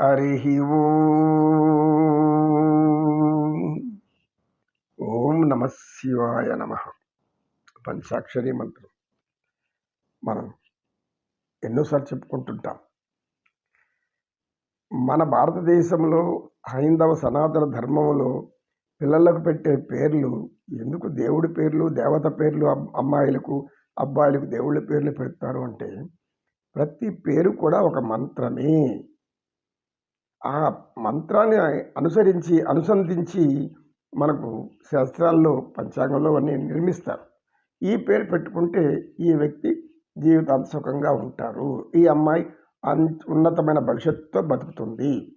హరి ఓం నమ శివాయ నమ. పంచాక్షరి మంత్రం. మనం ఎన్నోసార్లు చెప్పుకుంటుంటాం. మన భారతదేశంలో హైందవ సనాతన ధర్మంలో పిల్లలకు పెట్టే పేర్లు ఎందుకు దేవుడి పేర్లు దేవత పేర్లు అమ్మాయిలకు అబ్బాయిలకు దేవుళ్ళ పేర్లు పెడతారు అంటే ప్రతి పేరు కూడా ఒక మంత్రమే. ఆ మంత్రాన్ని అనుసరించి అనుసంధించి మనకు శాస్త్రాల్లో పంచాంగంలో అన్నీ నిర్మిస్తారు. ఈ పేరు పెట్టుకుంటే ఈ వ్యక్తి జీవితాంత సుఖంగా ఉంటారు. ఈ అమ్మాయి అన్ ఉన్నతమైన భవిష్యత్తుతో బతుకుతుంది.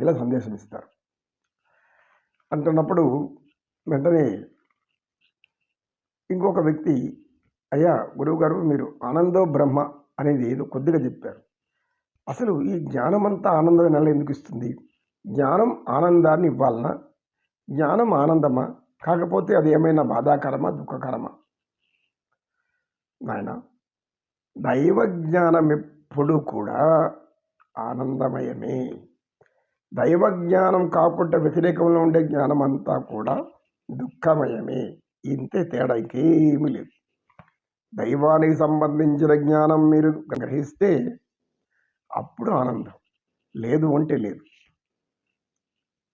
ఇలా సందేశం ఇస్తారు. అంటున్నప్పుడు వెంటనే ఇంకొక వ్యక్తి అయ్యా గురువుగారు మీరు ఆనందో బ్రహ్మ అనేది ఏదో కొద్దిగా చెప్పారు. అసలు ఈ జ్ఞానమంతా ఆనందం నెల ఎందుకు ఇస్తుంది? జ్ఞానం ఆనందాన్ని ఇవ్వాలనా? జ్ఞానం ఆనందమా? కాకపోతే అది ఏమైనా బాధాకరమా? దుఃఖకరమా? నాయన దైవ జ్ఞానం ఎప్పుడు కూడా ఆనందమయమే. దైవ జ్ఞానం కాకుండా వ్యతిరేకంలో ఉండే జ్ఞానం అంతా కూడా దుఃఖమయమే. ఇంతే తేడా ఇంకేమీ లేదు. దైవానికి సంబంధించిన జ్ఞానం మీరు గ్రహిస్తే అప్పుడు ఆనందం. లేదు అంటే లేదు.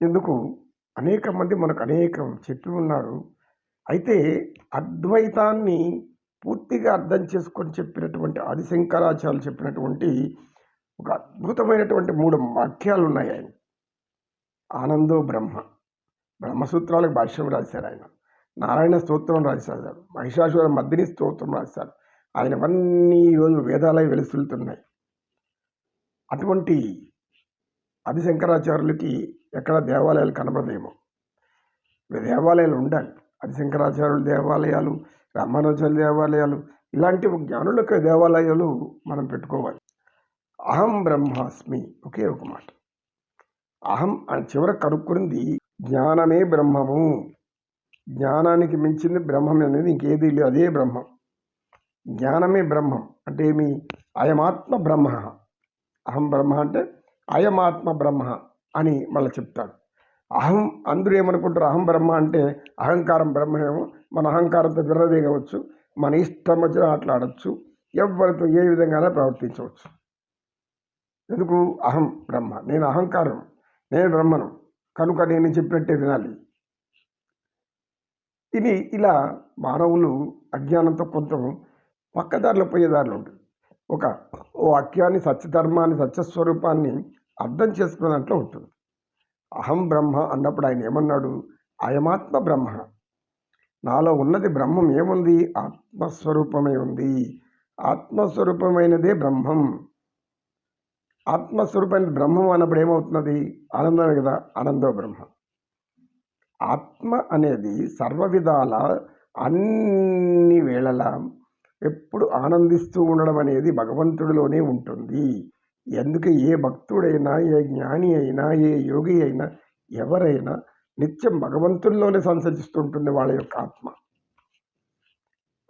ఎందుకు? అనేక మంది మనకు అనేకం చెప్పి ఉన్నారు. అయితే అద్వైతాన్ని పూర్తిగా అర్థం చేసుకొని చెప్పినటువంటి ఆదిశంకరాచార్యులు చెప్పినటువంటి ఒక అద్భుతమైనటువంటి మూడు వాక్యాలు ఉన్నాయి ఆయన. ఆనందో బ్రహ్మ. బ్రహ్మసూత్రాలకు భాష్యం రాశారు ఆయన. నారాయణ స్తోత్రం రాశారు. మహిషాసుర మద్దిని స్తోత్రం రాశారు. ఆయనవన్నీ ఈరోజు వేదాలయ వెలుసులుతున్నాయి. అటువంటి ఆది శంకరాచార్యులకి ఎక్కడ దేవాలయాలు కనబడదేమో దేవాలయాలు ఉండాలి. ఆది శంకరాచార్యుల దేవాలయాలు రామానుజాచార్యుల దేవాలయాలు ఇలాంటి జ్ఞానులకు దేవాలయాలు మనం పెట్టుకోవాలి. అహం బ్రహ్మాస్మి ఒకే ఒక మాట. అహం చివర కనుక్కున్నది జ్ఞానమే బ్రహ్మము. జ్ఞానానికి మించింది బ్రహ్మం అనేది ఇంకేది లేదు. అదే బ్రహ్మం. జ్ఞానమే బ్రహ్మం అంటే ఏమి? అయమాత్మ బ్రహ్మ. అహం బ్రహ్మ అంటే అయమాత్మ బ్రహ్మ అని మళ్ళీ చెప్తాడు. అహం అందరూ ఏమనుకుంటారు? అహం బ్రహ్మ అంటే అహంకారం బ్రహ్మేమో మన అహంకారంతో విర్రవేగవచ్చు మన ఇష్టం వచ్చిన ఆటలాడచ్చు ఎవరితో ఏ విధంగానే ప్రవర్తించవచ్చు. ఎందుకు? అహం బ్రహ్మ. నేను అహంకారం నేను బ్రహ్మను. కనుక నేను చెప్పినట్టే వినాలి. ఇది ఇలా మానవులు అజ్ఞానంతో కొంచెం పక్కదారిలో పోయేదారిలో ఉంటుంది. ఒక వాక్యాన్ని సత్యధర్మాన్ని సత్యస్వరూపాన్ని అర్థం చేసుకున్న దాంట్లో ఉంటుంది. అహం బ్రహ్మ అన్నప్పుడు ఆయన ఏమన్నాడు? అయమాత్మ బ్రహ్మ. నాలో ఉన్నది బ్రహ్మం ఏముంది? ఆత్మస్వరూపమై ఉంది. ఆత్మస్వరూపమైనదే బ్రహ్మం. ఆత్మస్వరూపమైన బ్రహ్మం అన్నప్పుడు ఏమవుతున్నది? ఆనందమే కదా? ఆనందో బ్రహ్మ. ఆత్మ అనేది సర్వ విధాల అన్ని వేళలా ఎప్పుడు ఆనందిస్తూ ఉండడం అనేది భగవంతుడిలోనే ఉంటుంది. ఎందుకు ఏ భక్తుడైనా ఏ జ్ఞాని అయినా ఏ యోగి అయినా ఎవరైనా నిత్యం భగవంతుల్లోనే సంసరిస్తుంటుంది వాళ్ళ యొక్క ఆత్మ.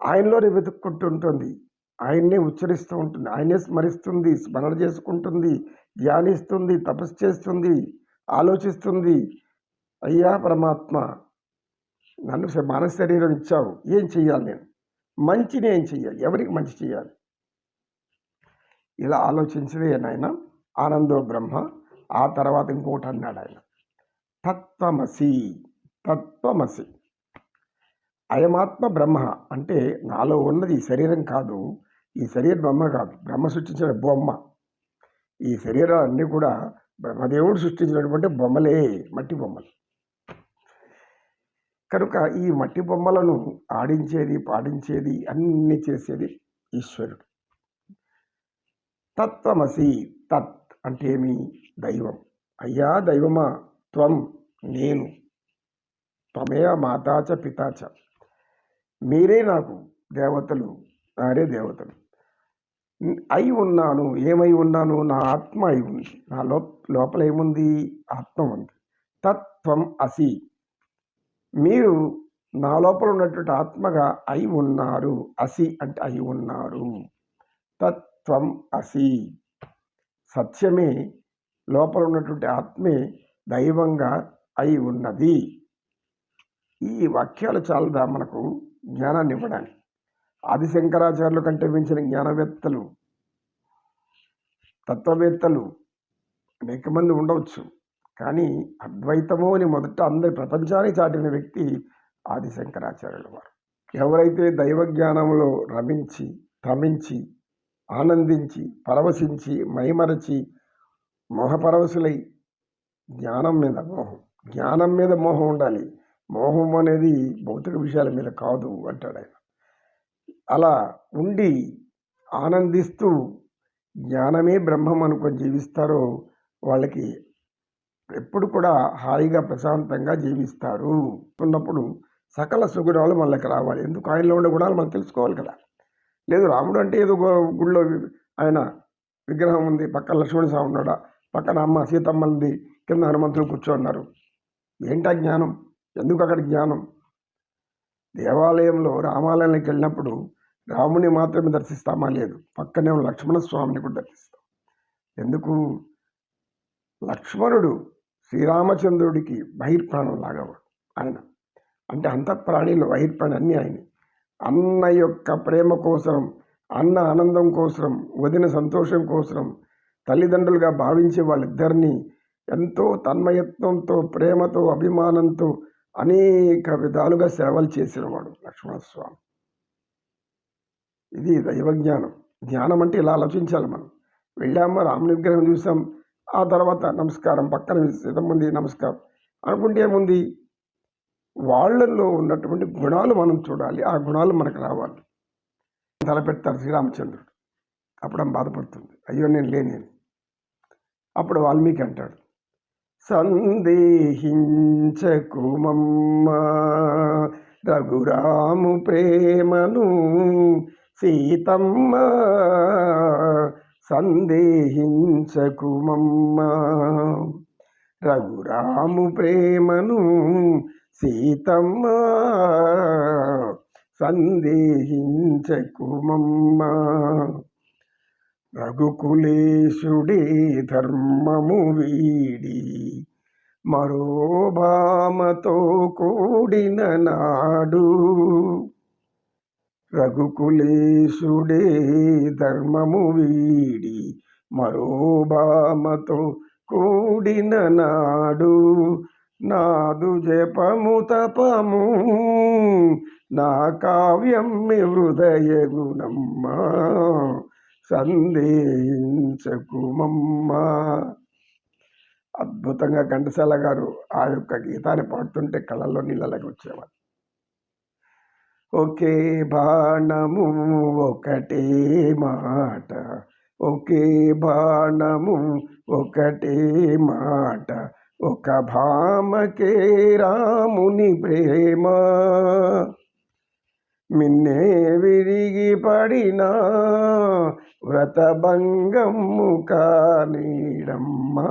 ఆయనలోనే వెతుక్కుంటుంటుంది ఆయన్నే ఉచ్చరిస్తూ ఉంటుంది. ఆయనే స్మరిస్తుంది స్మరణ చేసుకుంటుంది ధ్యానిస్తుంది తపస్సు చేస్తుంది ఆలోచిస్తుంది. అయ్యా పరమాత్మ నన్ను శ- మానవ శరీరం ఇచ్చావు. ఏం చెయ్యాలి నేను? మంచిని ఏం చెయ్యాలి? ఎవరికి మంచి చేయాలి ఇలా ఆలోచించదే నాయన. ఆనందో బ్రహ్మ. ఆ తర్వాత ఇంకోటి అన్నాడు ఆయన. తత్వమసి తత్వమసి. అయమాత్మ బ్రహ్మ అంటే నాలో ఉన్నది ఈ శరీరం కాదు ఈ శరీర బ్రహ్మ కాదు. బ్రహ్మ సృష్టించిన బొమ్మ. ఈ శరీరాలన్నీ కూడా బ్రహ్మదేవుడు సృష్టించినటువంటి బొమ్మలే మట్టి బొమ్మలు. కనుక ఈ మట్టి బొమ్మలను ఆడించేది పాడించేది అన్ని చేసేది ఈశ్వరుడు. తత్వమసి తత్ అంటే ఏమి దైవం. అయ్యా దైవమా? త్వం నేను. త్వమే మాతాచ పితాచ మీరే నాకు దేవతలు నారే దేవతలు. అయి ఉన్నాను ఏమై ఉన్నాను? నా ఆత్మ అయి ఉంది. నా లో లోపల ఏముంది ఆత్మ ఉంది. తత్వం అసి మీరు నా లోపల ఉన్నటువంటి ఆత్మగా అయి ఉన్నారు. అసి అంటే అయి ఉన్నారు. తత్వం అసి. సత్యమే లోపల ఉన్నటువంటి ఆత్మే దైవంగా అయి ఉన్నది. ఈ వాక్యాలు చాలదా మనకు జ్ఞానాన్ని ఇవ్వడానికి? ఆది శంకరాచార్యులు కంటే మించిన జ్ఞానవేత్తలు తత్వవేత్తలు అనేక మంది ఉండవచ్చు. కానీ అద్వైతము అని మొదట అందరి ప్రపంచాన్ని చాటిన వ్యక్తి ఆది శంకరాచార్యుల వారు. ఎవరైతే దైవ జ్ఞానంలో రమించి రమించి ఆనందించి పరవశించి మైమరచి మోహపరవశులై జ్ఞానం మీద మోహం జ్ఞానం మీద మోహం ఉండాలి. మోహం అనేది భౌతిక విషయాల మీద కాదు అంటాడు ఆయన. అలా ఉండి ఆనందిస్తూ జ్ఞానమే బ్రహ్మం అనుకొని జీవిస్తారో వాళ్ళకి ఎప్పుడు కూడా హాయిగా ప్రశాంతంగా జీవిస్తారు. ఉన్నప్పుడు సకల సుగుణాలు మనకి రావాలి. ఎందుకు? ఆయనలో ఉండే గుణాలు మనం తెలుసుకోవాలి కదా. లేదు రాముడు అంటే ఏదో గుళ్ళో ఆయన విగ్రహం ఉంది. పక్కన లక్ష్మణ స్వామి ఉన్నాడా? పక్కన అమ్మ సీతమ్మ ఉంది కింద హనుమంతులు కూర్చోన్నారు. ఏంటా జ్ఞానం? ఎందుకు అక్కడ జ్ఞానం? దేవాలయంలో రామాలయానికి వెళ్ళినప్పుడు రాముని మాత్రమే దర్శిస్తామా? లేదు. పక్కనే ఉన్న లక్ష్మణ స్వామిని కూడా దర్శిస్తాం. ఎందుకు? లక్ష్మణుడు శ్రీరామచంద్రుడికి బహిర్ప్రాణం లాగవాడు ఆయన అంటే అంతఃప్రాణిలో బహిర్ప్రాణి అన్నీ ఆయన. అన్న యొక్క ప్రేమ కోసం అన్న ఆనందం కోసం వదిన సంతోషం కోసం తల్లిదండ్రులుగా భావించే వాళ్ళిద్దరినీ ఎంతో తన్మయత్వంతో ప్రేమతో అభిమానంతో అనేక విధాలుగా సేవలు చేసినవాడు లక్ష్మణస్వామి. ఇది దైవ జ్ఞానం జ్ఞానం అంటే ఇలా ఆలోచించాలి మనం. వెళ్ళామా? రాముని విగ్రహం చూసాం. ఆ తర్వాత నమస్కారం. పక్కన సిద్ధముంది నమస్కారం. అనుకుంటే ఏముంది? వాళ్ళల్లో ఉన్నటువంటి గుణాలు మనం చూడాలి. ఆ గుణాలు మనకు రావాలి. తలపెడతారు శ్రీరామచంద్రుడు. అప్పుడు ఆమె బాధపడుతుంది? అయ్యో నేను లేని అప్పుడు వాల్మీకి అంటాడు సందేహించకుమమ్మ రఘురాము ప్రేమను సీతమ్మ సందేహించకుమమ్మ రఘురాము ప్రేమను సీతమ్మ సందేహించకుమమ్మ రఘుకులేశుడే ధర్మము వీడి మరో భామతో కూడిన నాడు రఘుకులేశుడే ధర్మము వీడి మరో భామతో కూడిన నాడు నాదు జపము తపము నా కావ్యం హృదయ గుణమ్మ సందేహించకుమమ్మా అద్భుతంగా ఘంటసాల గారు ఆ యొక్క గీతాన్ని పాడుతుంటే కళల్లో నీళ్ళకి వచ్చేవారు. ఒకే బాణము ఒకటే మాట. ఒకే బాణము ఒకటే మాట. ఒక భామకే రాముని ప్రేమ. మిన్నే విరిగి పడినా వ్రతభంగము కానీడమ్మా.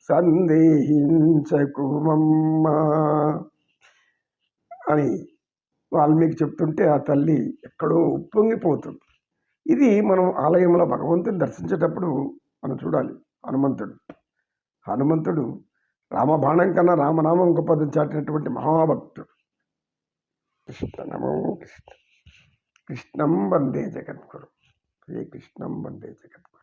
సందేహించకుమమ్మా అని వాల్మీకి చెప్తుంటే ఆ తల్లి ఎక్కడో ఉప్పొంగిపోతుంది. ఇది మనం ఆలయంలో భగవంతుని దర్శించేటప్పుడు మనం చూడాలి హనుమంతుడు. హనుమంతుడు రామబాణం కన్నా రామనామం గొప్పది చాటినటువంటి మహాభక్తుడు. కృష్ణనమో కృష్ణ. కృష్ణం వందే జగద్గురు. శ్రీకృష్ణం వందే జగద్గురు.